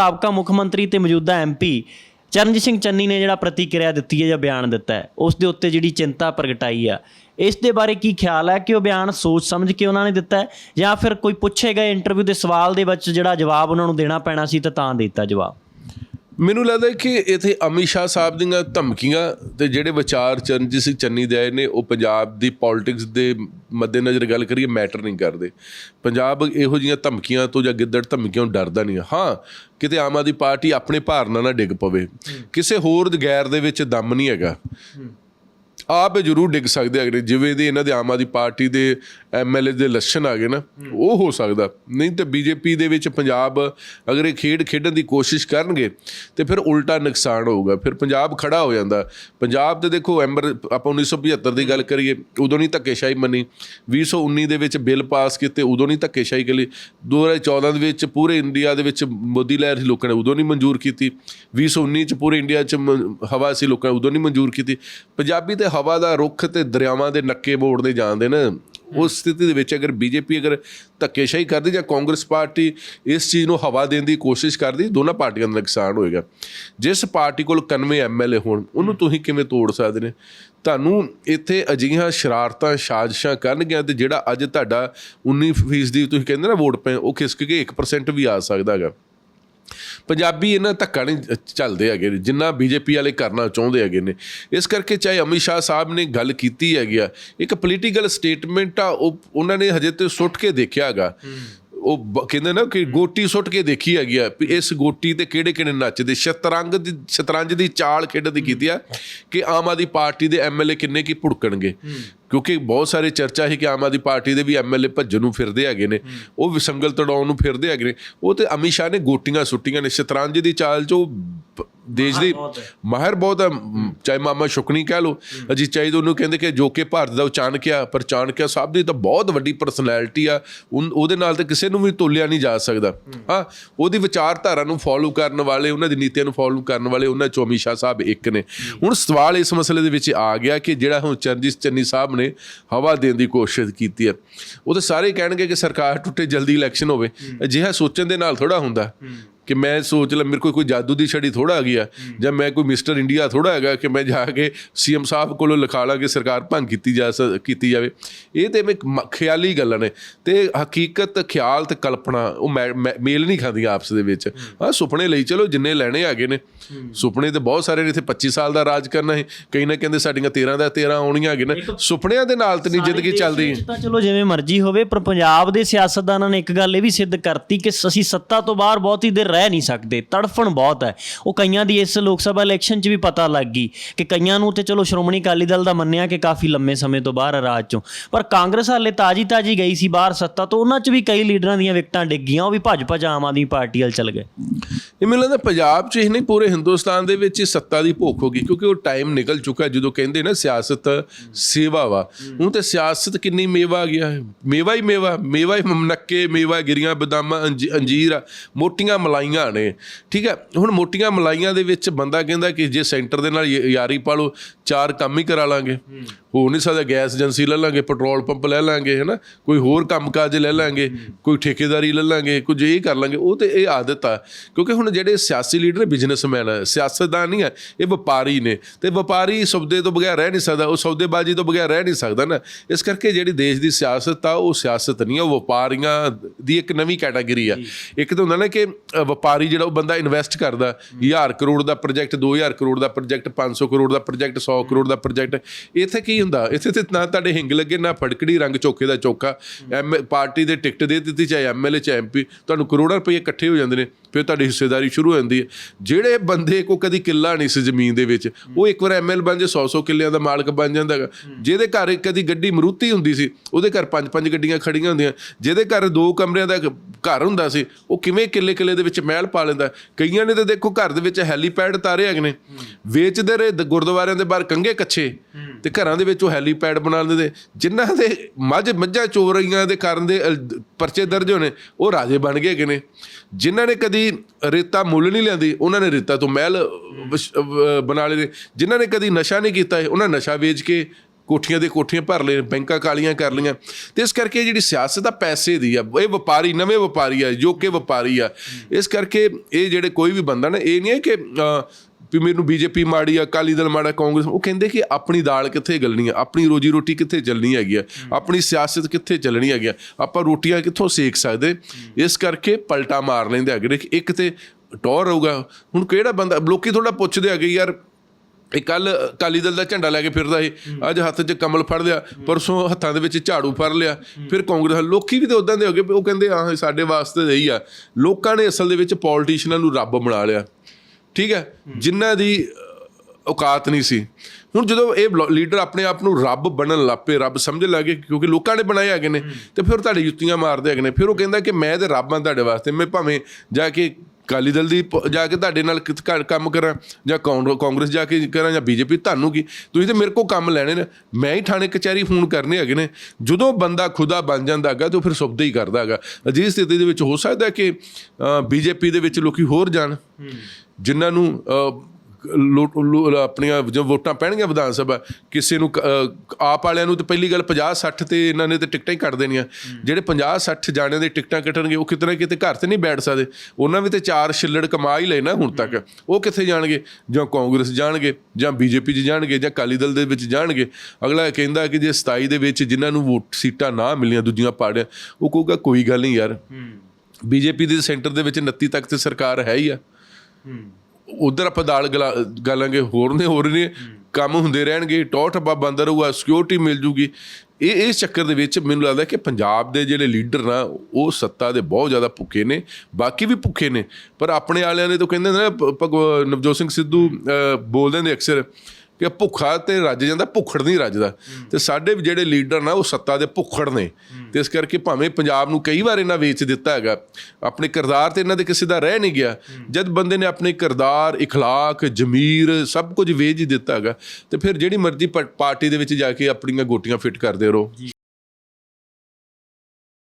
ਸਾਬਕਾ ਮੁੱਖ ਮੰਤਰੀ ਤੇ ਮੌਜੂਦਾ ਐਮਪੀ ਚਰਨਜੀਤ ਸਿੰਘ ਚੰਨੀ ਨੇ ਜਿਹੜਾ ਪ੍ਰਤੀਕਿਰਿਆ ਦਿੱਤੀ ਹੈ ਜਾਂ ਬਿਆਨ ਦਿੱਤਾ ਹੈ, ਉਸ ਦੇ ਉੱਤੇ ਜਿਹੜੀ ਚਿੰਤਾ ਪ੍ਰਗਟਾਈ ਆ। ਇਸ ਦੇ ਬਾਰੇ ਕੀ ਖਿਆਲ ਹੈ ਕਿ ਉਹ ਬਿਆਨ ਸੋਚ ਸਮਝ ਕੇ ਉਹਨਾਂ ਨੇ ਦਿੱਤਾ ਹੈ ਜਾਂ ਫਿਰ ਕੋਈ ਪੁੱਛੇ ਗਏ ਇੰਟਰਵਿਊ ਦੇ ਸਵਾਲ ਦੇ ਵਿੱਚ ਜਿਹੜਾ ਜਵਾਬ ਉਹਨਾਂ ਨੂੰ ਦੇਣਾ ਪੈਣਾ ਸੀ ਤਾਂ ਤਾਂ ਦਿੱਤਾ ਜਵਾਬ? ਮੈਨੂੰ ਲੱਗਦਾ ਕਿ ਇਥੇ ਅਮਿਤ ਸ਼ਾਹ ਸਾਹਿਬ ਦੀਆਂ ਧਮਕੀਆਂ ਤੇ ਜਿਹੜੇ ਵਿਚਾਰ ਚਰਨਜੀਤ ਸਿੰਘ ਚੰਨੀ ਦੇ ਆਏ ਨੇ ਉਹ ਪੰਜਾਬ ਦੀ ਪੋਲਿਟਿਕਸ ਦੇ ਮੱਦੇਨਜ਼ਰ ਗੱਲ ਕਰੀਏ ਮੈਟਰ ਨਹੀਂ ਕਰਦੇ। ਪੰਜਾਬ ਇਹੋ ਜੀਆਂ ਧਮਕੀਆਂ ਤੋਂ ਜਾਂ ਗਿੱਦੜ ਧਮਕੀਆਂ ਤੋਂ ਡਰਦਾ ਨਹੀਂ ਹੈ। ਕਿਤੇ ਆਮ ਆਦਮੀ ਪਾਰਟੀ ਆਪਣੇ ਭਾਰ ਨਾਲ ਡਿੱਗ ਪਵੇ। ਕਿਸੇ ਹੋਰ ਗੈਰ ਦੇ ਵਿੱਚ ਦਮ ਨਹੀਂ ਹੈਗਾ। ਆਪ ਜ਼ਰੂਰ ਡਿੱਗ ਸਕਦੇ ਅਗਰ ਜਿਵੇਂ ਦੇ ਇਹਨਾਂ ਦੇ ਆਮ ਆਦਮੀ ਪਾਰਟੀ ਦੇ ਐਮਐਲਏ ਦੇ ਲੱਛਣ ਆ ਗਏ ਨਾ, ਉਹ ਹੋ ਸਕਦਾ। ਨਹੀਂ ਤੇ ਬੀਜੇਪੀ ਦੇ ਵਿੱਚ ਪੰਜਾਬ ਅਗਰ ਇਹ ਖੇਡ ਖੇਡਣ ਦੀ ਕੋਸ਼ਿਸ਼ ਕਰਨਗੇ, ਤੇ ਫਿਰ ਉਲਟਾ ਨੁਕਸਾਨ ਹੋਊਗਾ। ਫਿਰ ਪੰਜਾਬ ਖੜਾ ਹੋ ਜਾਂਦਾ। ਪੰਜਾਬ ਤੇ ਦੇਖੋ, ਐਂਬਰ ਆਪਾਂ 1975 ਦੀ ਗੱਲ ਕਰੀਏ, ਉਦੋਂ ਨਹੀਂ ਧੱਕੇਸ਼ਾਹੀ ਮੰਨੀ। 2019 ਦੇ ਵਿੱਚ ਬਿੱਲ ਪਾਸ ਕੀਤੇ, ਉਦੋਂ ਨਹੀਂ ਧੱਕੇਸ਼ਾਹੀ ਕਰੀ। 2014 ਦੇ ਵਿੱਚ ਪੂਰੇ ਇੰਡੀਆ ਦੇ ਵਿੱਚ ਮੋਦੀ ਲਹਿਰ ਸੀ ਲੋਕਾਂ ਨੇ ਉਦੋਂ ਨਹੀਂ ਮਨਜ਼ੂਰ ਕੀਤੀ। 2019 ਚ ਪੂਰੇ ਇੰਡੀਆ ਚ ਮ- ਹਵਾ ਸੀ ਲੋਕਾਂ ਨੇ ਉਦੋਂ ਨਹੀਂ ਮਨਜ਼ੂਰ ਕੀਤੀ। ਪੰਜਾਬੀ ਤੇ ਹਵਾ ਦਾ ਰੁੱਖ ਤੇ ਦਰਿਆਵਾਂ ਦੇ ਨੱਕੇ ਮੋੜਦੇ ਜਾਂਦੇ ਨੇ, ਉਸ ਸਥਿਤੀ ਦੇ ਵਿੱਚ ਅਗਰ ਬੀਜੇਪੀ ਅਗਰ ਧੱਕੇਸ਼ਾਹੀ ਕਰਦੀ ਜਾਂ ਕਾਂਗਰਸ ਪਾਰਟੀ ਇਸ ਚੀਜ਼ ਨੂੰ ਹਵਾ ਦੇਣ ਦੀ ਕੋਸ਼ਿਸ਼ ਕਰਦੀ, ਦੋਨਾਂ ਪਾਰਟੀਆਂ ਦਾ ਨੁਕਸਾਨ ਹੋਏਗਾ। ਜਿਸ ਪਾਰਟੀ ਕੋਲ 91 ਐਮਐਲਏ ਹੋਣ, ਉਹਨੂੰ ਤੁਸੀਂ ਕਿਵੇਂ ਤੋੜ ਸਕਦੇ ਨੇ? ਤੁਹਾਨੂੰ ਇੱਥੇ ਅਜਿਹੀਆਂ ਸ਼ਰਾਰਤਾਂ, ਸਾਜ਼ਿਸ਼ਾਂ ਕਰਨਗੀਆਂ ਤੇ ਜਿਹੜਾ ਅੱਜ ਤੁਹਾਡਾ 19% ਦੀ ਤੁਸੀਂ ਕਹਿੰਦੇ ਨਾ ਵੋਟ ਪਏ ਉਹ ਖਿਸਕ ਕੇ 1% ਵੀ ਆ ਸਕਦਾ ਹੈਗਾ। ਪੰਜਾਬੀ ਇਹਨਾਂ ਧੱਕਾ ਨਹੀਂ ਚੱਲਦੇ ਹੈਗੇ ਨੇ, ਜਿੰਨਾ ਬੀਜੇਪੀ ਵਾਲੇ ਕਰਨਾ ਚਾਹੁੰਦੇ ਹੈਗੇ ਨੇ। ਇਸ ਕਰਕੇ ਚਾਹੇ ਅਮਿਤ ਸ਼ਾਹ ਸਾਹਿਬ ਨੇ ਗੱਲ ਕੀਤੀ ਹੈਗੀ ਆ ਇੱਕ ਪੋਲੀਟੀਕਲ ਸਟੇਟਮੈਂਟ ਆ ਉਹ ਉਹਨਾਂ ਨੇ ਹਜੇ ਤੇ ਸੁੱਟ ਕੇ ਦੇਖਿਆ ਹੈਗਾ। ਉਹ ਬ- ਕਹਿੰਦੇ ਨਾ ਕਿ ਗੋਟੀ ਸੁੱਟ ਕੇ ਦੇਖੀ ਹੈਗੀ ਆ ਵੀ ਇਸ ਗੋਟੀ ਤੇ ਕਿਹੜੇ ਕਿਹੜੇ ਨੱਚਦੇ। ਸ਼ਤਰੰਗ ਦੀ ਸ਼ਤਰੰਜ ਦੀ ਚਾਲ ਖੇਡਣ ਦੀ ਕੀਤੀ ਆ ਕਿ ਆਮ ਆਦਮੀ ਪਾਰਟੀ ਦੇ ਐਮਐਲਏ ਕਿੰਨੇ ਕੀ ਭੁੜਕਣਗੇ। ਕਿਉਂਕਿ ਬਹੁਤ ਸਾਰੇ ਚਰਚਾ ਹੈ ਕਿ ਆਮ ਆਦਮੀ ਪਾਰਟੀ ਦੇ ਵੀ ਐਮਐਲਏ ਭੱਜਣ ਨੂੰ ਫਿਰਦੇ ਹੈਗੇ ਨੇ ਉਹ ਵਿਸੰਗਲ ਤੜਾਉਣ ਨੂੰ ਫਿਰਦੇ ਹੈਗੇ ਨੇ। ਉਹ ਤੇ ਅਮਿਤ ਸ਼ਾਹ ਨੇ ਗੋਟੀਆਂ ਸੁੱਟੀਆਂ ਨੇ ਸ਼ਤਰੰਜ ਦੀ ਚਾਲ ਚ ਉਹ ਦੇਸ਼ ਦੀ ਮਾਹਿਰ ਬਹੁਤ ਹੈ। ਚਾਹੇ ਮਾਮਾ ਸ਼ੁਕਨੀ ਕਹਿ ਲੋ ਅਜੀਤ ਚਾਹੀਦ ਉਹਨੂੰ ਕਹਿੰਦੇ ਕਿ ਜੋ ਕਿ ਭਾਰਤ ਦਾ ਚਾਣਕਿਆ ਪਰ ਚਾਣਕਿਆ ਸਾਹਿਬ ਦੀ ਤਾਂ ਬਹੁਤ ਵੱਡੀ ਪਰਸਨੈਲਿਟੀ ਆ। ਉਹਦੇ ਨਾਲ ਤਾਂ ਕਿਸੇ ਨੂੰ ਵੀ ਤੋਲਿਆ ਨਹੀਂ ਜਾ ਸਕਦਾ। ਹਾਂ। ਉਹਦੀ ਵਿਚਾਰਧਾਰਾ ਨੂੰ ਫੋਲੋ ਕਰਨ ਵਾਲੇ ਉਹਨਾਂ ਦੀ ਨੀਤੀਆਂ ਨੂੰ ਫੋਲੋ ਕਰਨ ਵਾਲੇ ਉਹਨਾਂ ਚੋਂ ਸ਼ਾਹ ਸਾਹਿਬ ਇੱਕ ਨੇ। ਹੁਣ ਸਵਾਲ ਇਸ ਮਸਲੇ ਦੇ ਵਿੱਚ ਆ ਗਿਆ ਕਿ ਜਿਹੜਾ ਹੁਣ ਚਰਨਜੀਤ ਚੰਨੀ ਸਾਹਿਬ ਨੇ ਹਵਾ ਦੇਣ ਦੀ ਕੋਸ਼ਿਸ਼ ਕੀਤੀ ਹੈ ਉਹ ਤਾਂ ਸਾਰੇ ਕਹਿਣਗੇ ਕਿ ਸਰਕਾਰ ਟੁੱਟੇ ਜਲਦੀ ਇਲੈਕਸ਼ਨ ਹੋਵੇ। ਅਜਿਹਾ ਸੋਚਣ ਦੇ ਨਾਲ ਥੋੜਾ ਹੁੰਦਾ। ਕਿ ਮੈਂ ਸੋਚ ਲ ਮੇਰੇ ਕੋਲ ਕੋਈ ਜਾਦੂ ਦੀ ਛੜੀ ਥੋੜਾ ਆ ਗਿਆ ਜਾਂ ਮੈਂ ਕੋਈ ਮਿਸਟਰ ਇੰਡੀਆ ਥੋੜਾ ਹੈਗਾ ਕਿ ਮੈਂ ਜਾ ਕੇ ਸੀਐਮ ਸਾਹਿਬ ਕੋਲੋਂ ਲਿਖਾ ਲਾਂ ਕਿ ਸਰਕਾਰ ਭੰਗ ਕੀਤੀ ਜਾ ਕੀਤੀ ਜਾਵੇ। ਇਹ ਤੇ ਮ- ਖਿਆਲੀ ਗੱਲਾਂ ਨੇ ਤੇ ਹਕੀਕਤ ਖਿਆਲ ਤੇ ਕਲਪਨਾ ਉਹ ਮੇਲ ਨਹੀਂ ਖਾਂਦੀਆਂ ਆਪਸ ਦੇ ਵਿੱਚ। ਹਾਂ। ਸੁਪਨੇ ਲਈ ਚਲੋ ਜਿੰਨੇ ਲੈਣੇ ਹੈਗੇ ਨੇ। ਸੁਪਨੇ ਤੇ ਬਹੁਤ ਸਾਰੇ ਨੇ ਇੱਥੇ 25 ਸਾਲ ਦਾ ਰਾਜ ਕਰਨਾ ਹੈ ਕਈ ਨਾ ਕਹਿੰਦੇ ਸਾਡੀਆਂ 13 ਦਾ 13 ਆਉਣੀਆਂ ਹੈਗੇ ਨੇ। ਸੁਪਨਿਆਂ ਦੇ ਨਾਲ ਤੇ ਨਹੀਂ ਜ਼ਿੰਦਗੀ ਚੱਲਦੀ। ਤਾਂ ਚਲੋ ਜਿਵੇਂ ਮਰਜ਼ੀ ਹੋਵੇ ਪਰ ਪੰਜਾਬ ਦੇ ਸਿਆਸਤਦਾਨਾਂ ਨੇ ਇੱਕ ਗੱਲ ਇਹ ਵੀ ਸਿੱਧ ਕਰਤੀ ਕਿ ਅਸੀਂ ਸੱਤਾ ਤੋਂ ਬਾਹਰ ਬਹੁਤੀ ਦੇਰ ਰਹਿ ਨਹੀਂ ਸਕਦੇ ਤੜਫਣ ਬਹੁਤ ਹੈ। ਉਹ ਕਈਆਂ ਦੀ ਇਸ ਲੋਕ ਸਭਾ ਇਲੈਕਸ਼ਨ 'ਚ ਵੀ ਪਤਾ ਲੱਗ ਗਈ ਕਿ ਕਈਆਂ ਨੂੰ ਤੇ ਚਲੋ ਸ਼੍ਰੋਮਣੀ ਅਕਾਲੀ ਦਲ ਦਾ ਮੰਨਿਆ ਕਿ ਕਾਫੀ ਲੰਮੇ ਸਮੇਂ ਤੋਂ ਬਾਹਰ ਹੈ ਰਾਜ 'ਚੋਂ। ਪਰ ਕਾਂਗਰਸ ਹਾਲੇ ਤਾਜੀ ਤਾਜੀ ਗਈ ਸੀ ਬਾਹਰ ਸੱਤਾ ਤੋਂ ਉਹਨਾਂ 'ਚ ਵੀ ਕਈ ਲੀਡਰਾਂ ਦੀਆਂ ਵਿਕਟਾਂ ਡਿੱਗ ਗਈਆਂ ਉਹ ਵੀ ਭੱਜ ਭੱਜ ਆਮ ਆਦਮੀ ਪਾਰਟੀ ਵੱਲ ਚਲ ਗਏ। ਇਹ ਮੈਨੂੰ ਲੱਗਦਾ ਪੰਜਾਬ 'ਚ ਹੀ ਨਹੀਂ ਪੂਰੇ ਹਿੰਦੁਸਤਾਨ ਦੇ ਵਿੱਚ ਸੱਤਾ ਦੀ ਭੁੱਖ ਹੋ ਗਈ ਕਿਉਂਕਿ ਉਹ ਟਾਈਮ ਨਿਕਲ ਚੁੱਕਾ ਜਦੋਂ ਕਹਿੰਦੇ ਨਾ ਸਿਆਸਤ ਸੇਵਾ ਵਾ। ਹੁਣ ਤੇ ਸਿਆਸਤ ਕਿੰਨੀ ਮੇਵਾ ਗਿਆ ਮੇਵਾ ਹੀ ਮੇਵਾ ਮੇਵਾ ਹੀ ਮਮਨੱਕੇ ਮੇਵਾ ਗਿਰੀਆਂ ਬਦਾਮਾਂ ਅੰਜੀਰ ਆ, ਮੋਟੀਆਂ ਮਲਾਈਆਂ ਨੇ। ਠੀਕ ਹੈ? ਹੁਣ ਮੋਟੀਆਂ ਮਲਾਈਆਂ ਦੇ ਵਿੱਚ ਬੰਦਾ ਕਹਿੰਦਾ ਕਿ ਜੇ ਸੈਂਟਰ ਦੇ ਨਾਲ ਯਾਰੀ ਪਾਲੋ ਚਾਰ ਕੰਮ ਹੀ ਕਰਾ ਲਾਂਗੇ। ਹੋ ਨਹੀਂ ਸਕਦਾ ਗੈਸ ਏਜੰਸੀ ਲੈ ਲਾਂਗੇ ਪੈਟਰੋਲ ਪੰਪ ਲੈ ਲਾਂਗੇ ਹੈਨਾ? ਕੋਈ ਹੋਰ ਕੰਮਕਾਜ ਲੈ ਲਾਂਗੇ ਕੋਈ ਠੇਕੇਦਾਰੀ ਲੈ ਲਾਂਗੇ ਕੁਝ ਇਹ ਕਰ ਲਾਂਗੇ। ਉਹ ਤੇ ਇਹ ਆਦਤ ਆ। ਕਿਉਂਕਿ ਹੁਣ ਜਿਹੜੇ ਸਿਆਸੀ ਲੀਡਰ ਬਿਜ਼ਨਸਮੈਨ ਆ ਸਿਆਸਤਦਾਨ ਨਹੀਂ ਆ ਇਹ ਵਪਾਰੀ ਨੇ। ਤੇ ਵਪਾਰੀ ਸੌਦੇ ਤੋਂ ਬਗੈਰ ਰਹਿ ਨਹੀਂ ਸਕਦਾ ਉਹ ਸੌਦੇਬਾਜ਼ੀ ਤੋਂ ਬਗੈਰ ਰਹਿ ਨਹੀਂ ਸਕਦਾ ਨਾ। ਇਸ ਕਰਕੇ ਜਿਹੜੀ ਦੇਸ਼ ਦੀ ਸਿਆਸਤ ਆ ਉਹ ਸਿਆਸਤ ਨਹੀਂ ਆ ਉਹ ਵਪਾਰੀਆਂ ਦੀ ਇੱਕ ਨਵੀਂ ਕੈਟਾਗਰੀ ਆ। ਇੱਕ ਤਾਂ ਹੁੰਦਾ ਨਾ ਕਿ ਵਪਾਰੀ ਜਿਹੜਾ ਉਹ ਬੰਦਾ ਇਨਵੈਸਟ ਕਰਦਾ 1000 ਕਰੋੜ ਦਾ ਪ੍ਰੋਜੈਕਟ 2000 ਕਰੋੜ ਦਾ ਪ੍ਰੋਜੈਕਟ 500 ਕਰੋੜ ਦਾ ਪ੍ਰੋਜੈਕਟ 100 ਕਰੋੜ ਦਾ ਪ੍ਰੋਜੈਕਟ ਇੱਥੇ ਕੀ ਹੁੰਦਾ? ਇੱਥੇ ਤੇ ਨਾ ਤੁਹਾਡੇ ਹਿੰਗ ਲੱਗੇ, ਨਾ ਫੜਕੜੀ ਰੰਗ ਚੋਕੇ ਦਾ ਚੋਕਾ ਐਮ ਪਾਰਟੀ ਦੇ ਟਿਕਟ ਦੇ ਦਿੱਤੀ, ਚਾਹੇ ਐਮਐਲਏ ਚਾਹੇ ਐਮਪੀ ਤੁਹਾਨੂੰ ਕਰੋੜਾਂ ਰੁਪਏ ਇਕੱਠੇ ਹੋ ਜਾਂਦੇ ਨੇ, ਫਿਰ ਤੁਹਾਡੀ ਹਿੱਸੇਦਾਰੀ ਸ਼ੁਰੂ ਹੋ ਜਾਂਦੀ ਹੈ। ਜਿਹੜੇ ਬੰਦੇ ਕੋ ਕਦੀ ਕਿੱਲਾ ਨਹੀਂ ਸੀ ਜ਼ਮੀਨ ਦੇ ਵਿੱਚ, ਉਹ ਇੱਕ ਵਾਰ ਐਮਐਲ ਬਣ ਜੇ 100 100 ਕਿੱਲਿਆਂ ਦਾ ਮਾਲਕ ਬਣ ਜਾਂਦਾ ਹੈਗਾ। ਜਿਹਦੇ ਘਰ ਕਦੀ ਗੱਡੀ ਮਰੂਤੀ ਹੁੰਦੀ ਸੀ, ਉਹਦੇ ਘਰ ਪੰਜ ਪੰਜ ਗੱਡੀਆਂ ਖੜੀਆਂ ਹੁੰਦੀਆਂ। ਜਿਹਦੇ ਘਰ ਦੋ ਕਮਰਿਆਂ ਦਾ ਘਰ ਹੁੰਦਾ ਸੀ, ਉਹ ਕਿਵੇਂ ਕਿੱਲੇ ਕਿੱਲੇ ਦੇ ਵਿੱਚ ਮਹਿਲ ਪਾ ਲੈਂਦਾ ਕਈਆਂ ਨੇ ਤਾਂ ਦੇਖੋ ਘਰ ਦੇ ਵਿੱਚ ਹੈਲੀਪੈਡ ਤਾਰੇ ਹੈਗੇ ਨੇ। ਵੇਚਦੇ ਰਹੇ ਦ- ਗੁਰਦੁਆਰਿਆਂ ਦੇ ਬਾਹਰ ਕੰਗੇ ਕੱਛੇ ਤੇ ਘਰਾਂ ਦੇ ਵਿੱਚ ਉਹ ਹੈਲੀਪੈਡ ਬਣਾ ਲੈਂਦੇ ਜਿਨ੍ਹਾਂ ਦੇ ਮੱਝ ਮੱਝਾਂ ਚੋ ਦੇ ਕਾਰਨ ਦੇ ਅਲ- ਪਰਚੇ ਦਰਜ ਹੋਣੇ ਉਹ ਰਾਜੇ ਬਣ ਗਏ ਹੈਗੇ ਨੇ। ਜਿਨ੍ਹਾਂ ਨੇ ਕਦੀ ਰੇਤਾ ਮੁੱਲ ਨਹੀਂ ਲਿਆਂਦੀ, ਉਹਨਾਂ ਨੇ ਰੇਤਾ ਤੋਂ ਮਹਿਲ ਵਸ਼- ਅਹ, ਬਣਾ ਲਏ ਨੇ। ਜਿਨ੍ਹਾਂ ਨੇ ਕਦੀ ਨਸ਼ਾ ਨਹੀਂ ਕੀਤਾ, ਉਹਨਾਂ ਨਸ਼ਾ ਵੇਚ ਕੇ ਕੋਠੀਆਂ ਦੇ ਕੋਠੀਆਂ ਭਰ ਲਏ ਬੈਂਕਾਂ ਕਾਲੀਆਂ ਕਰ ਲਈਆਂ। ਤੇ ਇਸ ਕਰਕੇ ਜਿਹੜੀ ਸਿਆਸਤ ਆ, ਪੈਸੇ ਦੀ ਆ, ਇਹ ਵਪਾਰੀ, ਨਵੇਂ ਵਪਾਰੀ ਆ, ਜੋ ਕਿ ਵਪਾਰੀ ਆ। ਇਸ ਕਰਕੇ ਇਹ ਜਿਹੜੇ ਕੋਈ ਵੀ ਬੰਦਾ ਨਾ, ਇਹ ਨਹੀਂ ਹੈ ਕਿ ਵੀ ਮੈਨੂੰ ਬੀਜੇਪੀ ਮਾੜੀ ਆ, ਅਕਾਲੀ ਦਲ ਮਾੜਾ, ਕਾਂਗਰਸ, ਉਹ ਕਹਿੰਦੇ ਕਿ ਆਪਣੀ ਦਾਲ ਕਿੱਥੇ ਗਲਣੀ ਆ? ਆਪਣੀ ਰੋਜੀ ਰੋਟੀ ਕਿੱਥੇ ਚੱਲਣੀ ਹੈਗੀ ਆ? ਆਪਣੀ ਸਿਆਸਤ ਕਿੱਥੇ ਚੱਲਣੀ ਹੈਗੀ ਆ? ਆਪਾਂ ਰੋਟੀਆਂ ਕਿੱਥੋਂ ਸੇਕ ਸਕਦੇ? ਇਸ ਕਰਕੇ ਪਲਟਾ ਮਾਰ ਲੈਂਦੇ ਹੈਗੇ। ਨੇ ਇੱਕ ਤੇ ਟੌਰ ਹੋਊਗਾ ਹੁਣ ਕਿਹੜਾ ਬੰਦਾ, ਲੋਕੀ ਥੋੜਾ ਪੁੱਛਦੇ ਹੈਗੇ, ਯਾਰ ਇਹ ਕੱਲ ਅਕਾਲੀ ਦਲ ਦਾ ਝੰਡਾ ਲੈ ਕੇ ਫਿਰਦਾ ਸੀ ਅੱਜ ਹੱਥ 'ਚ ਕਮਲ ਫੜ ਲਿਆ ਪਰਸੋਂ ਹੱਥਾਂ ਦੇ ਵਿੱਚ ਝਾੜੂ ਫੜ ਲਿਆ। ਫਿਰ ਕਾਂਗਰਸ ਲੋਕੀ ਵੀ ਤੇ ਉਦਾਂ ਦੇ ਹੋ ਗਏ ਉਹ ਕਹਿੰਦੇ ਆ ਸਾਡੇ ਵਾਸਤੇ ਇਹੀ ਆ। ਲੋਕਾਂ ਨੇ ਅਸਲ ਦੇ ਵਿੱਚ ਪੋਲੀਟੀਸ਼ੀਅਨਾਂ ਨੂੰ ਰੱਬ ਬਣਾ ਲਿਆ। ਠੀਕ ਹੈ? ਜਿਨ੍ਹਾਂ ਦੀ ਔਕਾਤ ਨਹੀਂ ਸੀ। ਹੁਣ ਜਦੋਂ ਇਹ ਲੀਡਰ ਆਪਣੇ ਆਪ ਨੂੰ ਰੱਬ ਬਣਨ ਲੱਪੇ ਰੱਬ ਸਮਝਣ ਲੱਗੇ ਕਿਉਂਕਿ ਲੋਕਾਂ ਨੇ ਬਣਾਏ ਹੈਗੇ ਨੇ ਤੇ ਫਿਰ ਤੁਹਾਡੇ ਜੁੱਤੀਆਂ ਮਾਰਦੇ ਹੈਗੇ ਨੇ। ਫਿਰ ਉਹ ਕਹਿੰਦਾ ਕਿ ਮੈਂ ਤੇ ਰੱਬ ਹਾਂ ਤੁਹਾਡੇ ਵਾਸਤੇ। ਮੈਂ ਭਾਵੇਂ ਜਾ ਕੇ ਅਕਾਲੀ ਦਲ ਦੀ ਪ- ਜਾ ਕੇ ਤੁਹਾਡੇ ਨਾਲ ਕਿਤ- ਘਰ ਕੰਮ ਕਰਾਂ ਜਾਂ ਕਾਂਗਰ- ਕਾਂਗਰਸ ਜਾ ਕੇ ਕਰਾਂ ਜਾਂ ਬੀਜੇਪੀ ਤੁਹਾਨੂੰ ਕੀ? ਤੁਸੀਂ ਤੇ ਮੇਰੇ ਕੋਲ ਕੰਮ ਲੈਣੇ ਨੇ। ਮੈਂ ਹੀ ਥਾਣੇ ਕਚਹਿਰੀ ਫੋਨ ਕਰਨੇ ਹੈਗੇ ਨੇ। ਜਦੋਂ ਬੰਦਾ ਖੁਦਾ ਬਣ ਜਾਂਦਾ ਹੈਗਾ ਤੇ ਉਹ ਫਿਰ ਸੁਬਦਾ ਹੀ ਕਰਦਾ ਹੈਗਾ। ਅਜਿਹੀ ਸਥਿਤੀ ਦੇ ਵਿੱਚ ਹੋ ਸਕਦਾ ਹੈ ਕਿ ਬੀਜੇਪੀ ਦੇ ਵਿੱਚ ਲੋਕੀ ਹੋਰ ਜਾਣ। ਜਿਨ੍ਹਾਂ ਨੂੰ ਆਪਣੀਆਂ ਜੋ ਵੋਟਾਂ ਪੈਣਗੀਆਂ ਵਿਧਾਨ ਸਭਾ ਕਿਸੇ ਨੂੰ ਆਪ ਵਾਲਿਆਂ ਨੂੰ ਤੇ ਪਹਿਲੀ ਗੱਲ 50 60 ਤੇ ਇਹਨਾਂ ਨੇ ਤੇ ਟਿਕਟਾਂ ਹੀ ਕੱਟ ਦੇਣੀਆਂ। ਜਿਹੜੇ 50 60 ਜਾਣਿਆਂ ਦੇ ਟਿਕਟਾਂ ਕੱਟਣਗੇ ਉਹ ਕਿਤੇ ਨਾ ਕਿਤੇ ਘਰ ਤੇ ਨਹੀਂ ਬੈਠ ਸਕਦੇ। ਉਹਨਾਂ ਵੀ ਤੇ ਚਾਰ ਛਿੱਲੜ ਕਮਾ ਹੀ ਲੈਣਾ ਹੁਣ ਤੱਕ। ਉਹ ਕਿੱਥੇ ਜਾਣਗੇ? ਜਾਂ ਕਾਂਗਰਸ ਜਾਣਗੇ ਜਾਂ ਬੀਜੇਪੀ 'ਚ ਜਾਣਗੇ ਜਾਂ ਅਕਾਲੀ ਦਲ ਦੇ ਵਿੱਚ ਜਾਣਗੇ। ਅਗਲਾ ਕਹਿੰਦਾ ਕਿ ਜੇ 27 ਦੇ ਵਿੱਚ ਜਿਨ੍ਹਾਂ ਨੂੰ ਵੋਟ ਸੀਟਾਂ ਨਾ ਮਿਲੀਆਂ ਦੂਜੀਆਂ ਪਾਰਟੀਆਂ ਉਹ ਕਹੂਗਾ ਕੋਈ ਗੱਲ ਨਹੀਂ ਯਾਰ। ਬੀਜੇਪੀ ਦੇ ਸੈਂਟਰ ਦੇ ਵਿੱਚ 29 ਤੱਕ ਤੇ ਸਰਕਾਰ ਹੈ ਹੀ ਆ। ਉਧਰ ਆਪਾਂ ਦਾਲ ਗਲਾ- ਗਾਲਾਂਗੇ, ਹੋਰ ਨੇ ਹੋਰ ਨੇ। ਕੰਮ ਹੁੰਦੇ ਰਹਿਣਗੇ ਟੌਰ ਠੱਪਾ ਬੰਦ ਰਹੂਗਾ ਸਿਕਿਉਰਿਟੀ ਮਿਲ ਜੂਗੀ। ਇਹ ਇਸ ਚੱਕਰ ਦੇ ਵਿੱਚ ਮੈਨੂੰ ਲੱਗਦਾ ਕਿ ਪੰਜਾਬ ਦੇ ਜਿਹੜੇ ਲੀਡਰ ਨਾ, ਉਹ ਸੱਤਾ ਦੇ ਬਹੁਤ ਜ਼ਿਆਦਾ ਭੁੱਖੇ ਨੇ। ਬਾਕੀ ਵੀ ਭੁੱਖੇ ਨੇ। ਪਰ ਆਪਣੇ ਵਾਲਿਆਂ ਨੇ ਤਾਂ ਕਹਿੰਦੇ ਨੇ ਨਾ, ਭ- ਭਗਵ- ਨਵਜੋਤ ਸਿੰਘ ਸਿੱਧੂ ਬੋਲਦੇ ਨੇ ਅਕਸਰ ਕਿ ਭੁੱਖਾ ਤੇ ਰੱਜ ਜਾਂਦਾ ਭੁੱਖੜ ਨਹੀਂ ਰੱਜਦਾ ਤੇ ਸਾਡੇ ਵੀ ਜਿਹੜੇ ਲੀਡਰ ਨਾ ਉਹ ਸੱਤਾ ਦੇ ਭੁੱਖੜ ਨੇ ਤੇ ਇਸ ਕਰਕੇ ਭਾਵੇਂ ਪੰਜਾਬ ਨੂੰ ਕਈ ਵਾਰ ਇਹਨਾਂ ਵੇਚ ਦਿੱਤਾ ਹੈਗਾ ਆਪਣੇ ਕਿਰਦਾਰ ਤੇ ਇਹਨਾਂ ਦੇ ਕਿਸੇ ਦਾ ਰਹਿ ਨਹੀਂ ਗਿਆ ਜਦ ਬੰਦੇ ਨੇ ਆਪਣੇ ਕਿਰਦਾਰ اخلاق ਜ਼ਮੀਰ ਸਭ ਕੁਝ ਵੇਚ ਹੀ ਦਿੱਤਾ ਹੈਗਾ ਤੇ ਫਿਰ ਜਿਹੜੀ ਮਰਜ਼ੀ ਪ- ਪਾਰਟੀ ਦੇ ਵਿੱਚ ਜਾ ਕੇ ਆਪਣੀਆਂ ਗੋਟੀਆਂ ਫਿੱਟ ਕਰਦੇ ਰਹੋ